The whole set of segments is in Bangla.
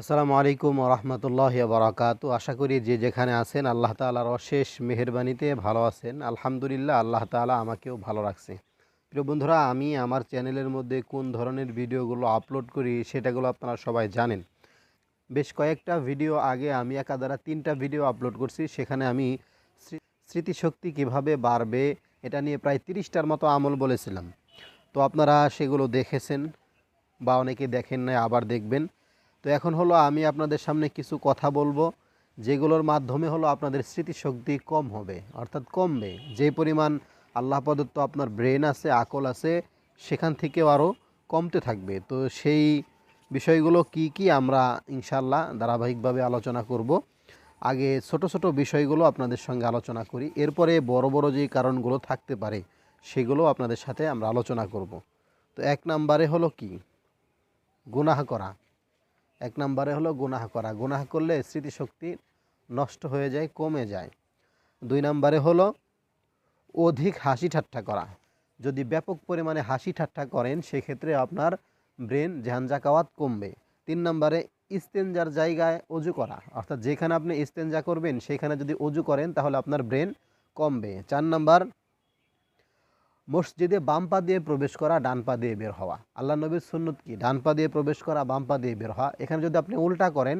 আসসালামু আলাইকুম রহমতুল্লাহ বরাকাত আশা করি যে যেখানে আছেন আল্লাহ তালার অশেষ মেহরবানিতে ভালো আছেন। আলহামদুলিল্লাহ আল্লাহ তালা আমাকেও ভালো রাখছে। প্রিয় বন্ধুরা, আমি আমার চ্যানেলের মধ্যে কোন ধরনের ভিডিওগুলো আপলোড করি সেটাগুলো আপনারা সবাই জানেন। বেশ কয়েকটা ভিডিও আগে আমি একা দ্বারা তিনটা ভিডিও আপলোড করছি। সেখানে আমি স্মৃতিশক্তি কীভাবে বাড়বে এটা নিয়ে প্রায় তিরিশটার মতো আমল বলেছিলাম। তো আপনারা সেগুলো দেখেছেন বা অনেকে দেখেন না আবার দেখবেন। তো এখন হলো আমি আপনাদের সামনে কিছু কথা বলব, যেগুলোর মাধ্যমে হলো আপনাদের স্মৃতিশক্তি কম হবে, অর্থাৎ কমবে। যে পরিমাণ আল্লাহ প্রদত্ত আপনার ব্রেন আছে, আকল আছে, সেখান থেকেও আরও কমতে থাকবে। তো সেই বিষয়গুলো কি কি আমরা ইনশাল্লাহ ধারাবাহিকভাবে আলোচনা করব। আগে ছোট ছোট বিষয়গুলো আপনাদের সঙ্গে আলোচনা করি। এরপরে বড় বড় যে কারণগুলো থাকতে পারে, সেগুলো আপনাদের সাথে আমরা আলোচনা করব। তো এক নম্বরে হলো কি? গুনাহ করা। এক নম্বরে হলো গুনাহ করা। গুনাহ করলে স্মৃতিশক্তি নষ্ট হয়ে যায়, কমে যায়। দুই নম্বরে হলো অধিক হাসি ঠাট্টা করা। যদি ব্যাপক পরিমাণে হাসি ঠাট্টা করেন, সেক্ষেত্রে আপনার ব্রেন ঝাঞ্ঝাকাওয়াত কমবে। তিন নম্বরে ইস্তেঞ্জার জায়গায় অজু করা। অর্থাৎ যেখানে আপনি ইস্তেঞ্জা করবেন, সেখানে যদি অজু করেন, তাহলে আপনার ব্রেন কমবে। চার নম্বর মসজিদে বাম পা দিয়ে প্রবেশ করা, ডান পা দিয়ে বের হওয়া। আল্লাহ নবীর সুন্নত কি? ডান পা দিয়ে প্রবেশ করা, বাম পা দিয়ে বের হওয়া। এখানে যদি আপনি উল্টা করেন,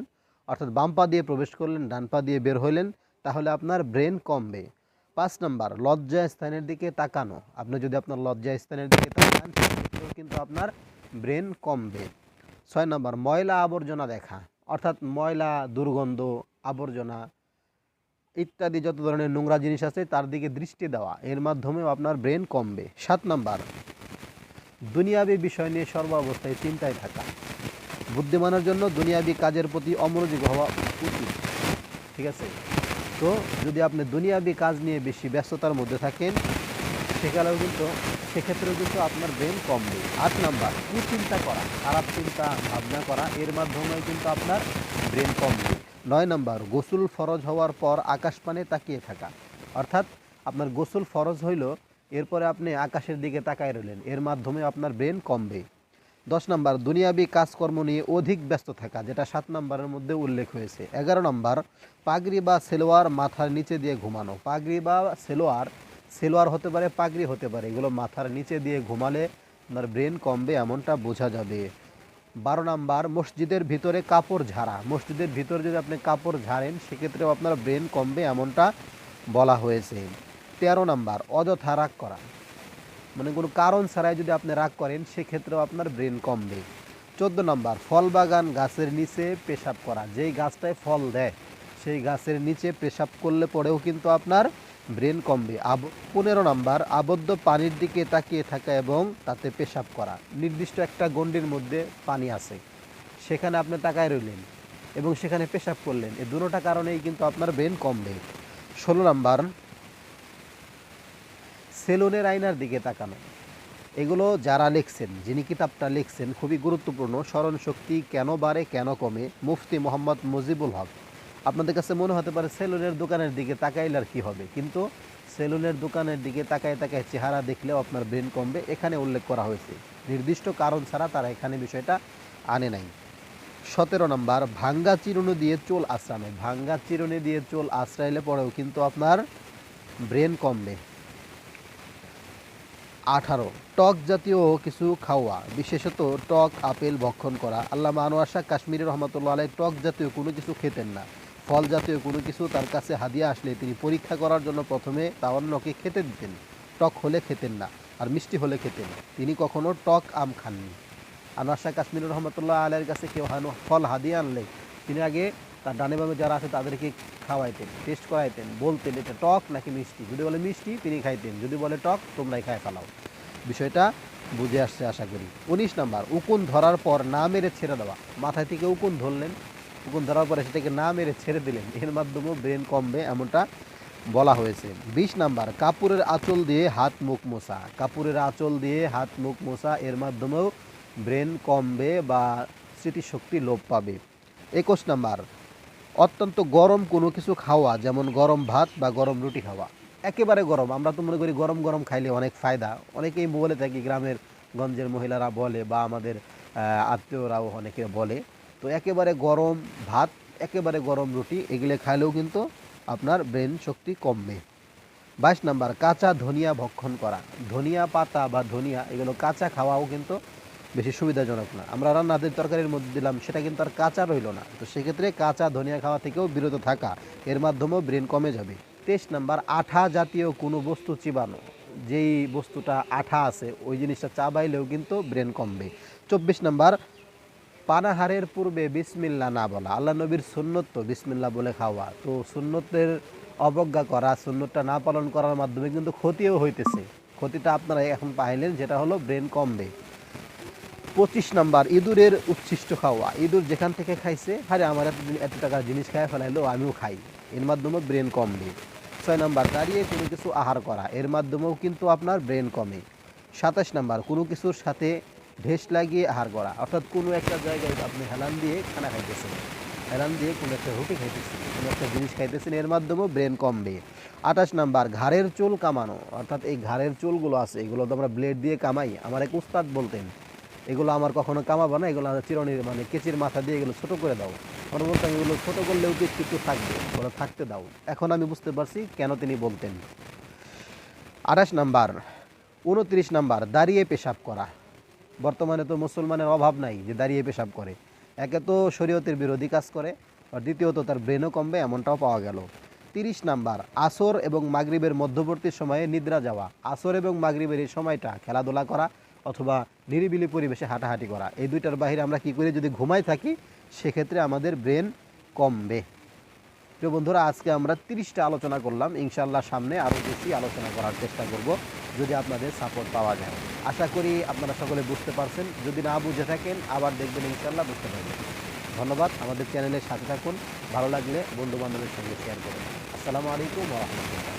অর্থাৎ বাম পা দিয়ে প্রবেশ করলেন, ডান পা দিয়ে বের হইলেন, তাহলে আপনার ব্রেন কমবে। পাঁচ নম্বর, লজ্জা স্থানের দিকে তাকানো। আপনি যদি আপনার লজ্জা স্থানের দিকে তাকান কিন্তু আপনার ব্রেন কমবে। ছয় নম্বর, ময়লা আবর্জনা দেখা। অর্থাৎ ময়লা, দুর্গন্ধ, আবর্জনা ইত্যাদি যত ধরনের নোংরা জিনিস আছে, তার দিকে দৃষ্টি দেওয়া। এর মাধ্যমেও আপনার ব্রেন কমবে। সাত নাম্বার, দুনিয়াবি বিষয় নিয়ে সর্বাবস্থায় চিন্তায় থাকা। বুদ্ধিমানের জন্য দুনিয়াবি কাজের প্রতি অমনোযোগী হওয়া উচিত। ঠিক আছে? তো যদি আপনি দুনিয়াবি কাজ নিয়ে বেশি ব্যস্ততার মধ্যে থাকেন, সেখানেও কিন্তু, সেক্ষেত্রেও কিন্তু আপনার ব্রেন কমবে। আট নাম্বার কুচিন্তা করা? খারাপ চিন্তা, ভাবনা করা, এর মাধ্যমেও কিন্তু আপনার ব্রেন কমবে। নয় নম্বর, গোসল ফরজ হওয়ার পর আকাশপানে তাকিয়ে থাকা। অর্থাৎ আপনার গোসল ফরজ হইল, এরপরে আপনি আকাশের দিকে তাকায় রইলেন। এর মাধ্যমে আপনার ব্রেন কমবে। দশ নম্বর, দুনিয়াবি কাজকর্ম নিয়ে অধিক ব্যস্ত থাকা, যেটা সাত নম্বরের মধ্যে উল্লেখ হয়েছে। এগারো নম্বর, পাগড়ি বা সেলোয়ার মাথার নিচে দিয়ে ঘুমানো। পাগড়ি বা সেলোয়ার সেলোয়ার হতে পারে, পাগড়ি হতে পারে। এগুলো মাথার নিচে দিয়ে ঘুমালে আপনার ব্রেন কমবে, এমনটা বোঝা যাবে। বারো নাম্বার, মসজিদের ভিতরে কাপড় ঝাড়া। মসজিদের ভিতরে যদি আপনি কাপড় ঝাড়েন, সেক্ষেত্রেও আপনার ব্রেন কমবে এমনটা বলা হয়েছে। তেরো নাম্বার, অযথা রাগ করা। মানে কোনো কারণ ছাড়াই যদি আপনি রাগ করেন, সেক্ষেত্রেও আপনার ব্রেন কমবে। চোদ্দ নাম্বার ফল বাগান গাছের নিচে পেশাব করা। যেই গাছটায় ফল দেয়, সেই গাছের নিচে পেশাব করলে পরেও কিন্তু আপনার ব্রেন কমবে। আব, পনেরো নাম্বার, আবদ্ধ পানির দিকে তাকিয়ে থাকা এবং তাতে পেশাব করা। নির্দিষ্ট একটা গণ্ডির মধ্যে পানি আছে। সেখানে আপনি তাকায় রইলেন এবং সেখানে পেশাব করলেন। এই দুটোটা কারণেই কিন্তু আপনার ব্রেন কমবে। ষোলো নাম্বার, সেলুনের আয়নার দিকে তাকানো। এগুলো যারা লিখছেন, যিনি কিতাবটা লিখছেন, খুবই গুরুত্বপূর্ণ। স্মরণ শক্তি কেন বাড়ে, কেন কমে? মুফতি মোহাম্মদ মুজিবুল হক। আপনাদের কাছে মনে হতে পারে সেলুনের দোকানের দিকে তাকাইলে আর কী হবে। কিন্তু সেলুনের দোকানের দিকে তাকায় তাকায় চেহারা দেখলেও আপনার ব্রেন কমবে, এখানে উল্লেখ করা হয়েছে। নির্দিষ্ট কারণ ছাড়া তারা এখানে বিষয়টা আনে নাই। সতেরো নম্বর, ভাঙ্গা চিরুনি দিয়ে চুল আশ্রানো ভাঙ্গা চিরুনি দিয়ে চোল আশ্রাইলে পরেও কিন্তু আপনার ব্রেন কমবে। আঠারো, টক জাতীয় কিছু খাওয়া, বিশেষত টক, আপেল, ভক্ষণ করা। আল্লাহ আনোয়ার শাহ কাশ্মীরি রহমতুল্লাহ আলাই টক জাতীয় কোনো কিছু খেতেন না। ফল জাতীয় কোনো কিছু তার কাছে হাদিয়া আসলে তিনি পরীক্ষা করার জন্য প্রথমে তাওয়ান্নকে খেতে দিতেন। টক হলে খেতেন না আর মিষ্টি হলে খেতেন। তিনি কখনো টক আম খাননি। আনোয়ার শাহ কাশ্মীরি রহমতুল্লাহ আলের কাছে কেউ হানো ফল হাদিয়া আনলে তিনি আগে তার ডানে বামে যারা আছে তাদেরকে খাওয়াইতেন টেস্ট করাইতেন, বলতেন এটা টক নাকি মিষ্টি। যদি বলে মিষ্টি, তিনি খাইতেন। যদি বলে টক, তোমরাই খায় ফেলাও। বিষয়টা বুঝে আসছে আশা করি। উনিশ নাম্বার, উকুন ধরার পর না মেরে ছেড়ে দেওয়া। মাথায় থেকে উকুন ধরলেন। উকুন ধরার পরে সেটাকে না মেরে ছেড়ে দিলেন। এর মাধ্যমেও ব্রেন কমবে এমনটা বলা হয়েছে। বিশ নাম্বার কাপড়ের আঁচল দিয়ে হাত মুখ মোছা। কাপড়ের আঁচল দিয়ে হাত মুখ মোছা, এর মাধ্যমেও ব্রেন কমবে বা স্মৃতিশক্তি লোপ পাবে। একুশ নাম্বার, অত্যন্ত গরম কোনো কিছু খাওয়া, যেমন গরম ভাত বা গরম রুটি খাওয়া। একেবারে গরম। আমরা তো মনে করি গরম গরম খাইলে অনেক ফায়দা। অনেকেই বলে থাকি, গ্রামের গঞ্জের মহিলারা বলে বা আমাদের আত্মীয়রাও অনেকে বলে। তো একেবারে গরম ভাত, একেবারে গরম রুটি, এগুলো খাইলেও কিন্তু আপনার ব্রেন শক্তি কমবে। বাইশ নাম্বার, কাঁচা ধনিয়া ভক্ষণ করা। ধনিয়া পাতা বা ধনিয়া, এগুলো কাঁচা খাওয়াও কিন্তু বেশি সুবিধাজনক না। আমরা রান্নাদের তরকারির মধ্যে দিলাম, সেটা কিন্তু আর কাঁচা রইল না। তো সেক্ষেত্রে কাঁচা ধনিয়া খাওয়া থেকেও বিরত থাকা, এর মাধ্যমেও ব্রেন কমে যাবে। তেইশ নাম্বার, আঠা জাতীয় কোনো বস্তু চিবানো। যেই বস্তুটা আঠা আছে, ওই জিনিসটা চাবাইলেও কিন্তু ব্রেন কমবে। চব্বিশ নাম্বার পানাহারের পূর্বে বিসমিল্লা না বলা। আল্লাহ নবীর সুন্নত তো বিসমিল্লা বলে খাওয়া। তো সুন্নতের অবজ্ঞা করা, সুন্নতটা না পালন করার মাধ্যমে কিন্তু ক্ষতিও হইতেছে। ক্ষতিটা আপনারা এখন পাইলেন, যেটা হলো ব্রেন কমবে। পঁচিশ নাম্বার, ইঁদুরের উচ্ছিষ্ট খাওয়া। ইঁদুর যেখান থেকে খাইছে আরে আমার এত এত টাকার জিনিস খাই ফেলাইলো, আমিও খাই। এর মাধ্যমেও ব্রেন কমবে। ছয় নাম্বার, দাঁড়িয়ে কোনো কিছু আহার করা। এর মাধ্যমেও কিন্তু আপনার ব্রেন কমে। সাতাশ নাম্বার, কোনো কিছুর সাথে ঢেস লাগিয়ে আহার করা। অর্থাৎ কোনো একটা জায়গায় আপনি হেলান দিয়ে খানা খাইতেছেন। হেলান দিয়ে কোনো একটা রুটি খাইতেছেন, কোনো একটা জিনিস খাইতেছেন, এর মাধ্যমেও ব্রেন কমবে। আঠাশ নাম্বার, ঘাড়ের চুল কামানো। অর্থাৎ এই ঘাড়ের চুলগুলো আছে, এগুলো তো আমরা ব্লেড দিয়ে কামাই। আমার এক উস্তাদ বলতেন, এগুলো আমার কখনো কামাবো না, এগুলো চিরনির মানে কেচির মাথা দিয়ে এগুলো ছোটো করে দাও। আমরা বলতাম এগুলো ছোটো করলেও কি কিছু থাকবে, ওরা থাকতে দাও। এখন আমি বুঝতে পারছি কেন তিনি বলতেন। আঠাশ নাম্বার, উনত্রিশ নাম্বার, দাঁড়িয়ে পেশাব করা। বর্তমানে তো মুসলমানের অভাব নাই যে দাঁড়িয়ে পেশাব করে। একে তো শরীয়তের বিরোধী কাজ করে, আর দ্বিতীয়ত তার ব্রেনও কমবে, এমনটাও পাওয়া গেল। তিরিশ নাম্বার, আসর এবং মাগরিবের মধ্যবর্তী সময়ে নিদ্রা যাওয়া। আসর এবং মাগরিবের এই সময়টা খেলাধুলা করা অথবা নিরিবিলি পরিবেশে হাঁটাহাঁটি করা। এই দুইটার বাহিরে আমরা কি করি? যদি ঘুমাই থাকি, সেক্ষেত্রে আমাদের ব্রেন কমবে। প্রিয় বন্ধুরা, আজকে আমরা তিরিশটা আলোচনা করলাম। ইনশাল্লাহ সামনে আরও বেশি আলোচনা করার চেষ্টা করব। যদি আপনাদের সাপোর্ট পাওয়া যায়। আশা করি আপনারা সকলে বুঝতে পারছেন। যদি না বুঝে থাকেন, আবার দেখবেন ইনশাল্লাহ বুঝতে পারবেন। ধন্যবাদ। আমাদের চ্যানেলের সাথে থাকুন। ভালো লাগলে বন্ধু বান্ধবের সঙ্গে শেয়ার করুন। আসসালামু আলাইকুম রহমতুল্লাহ।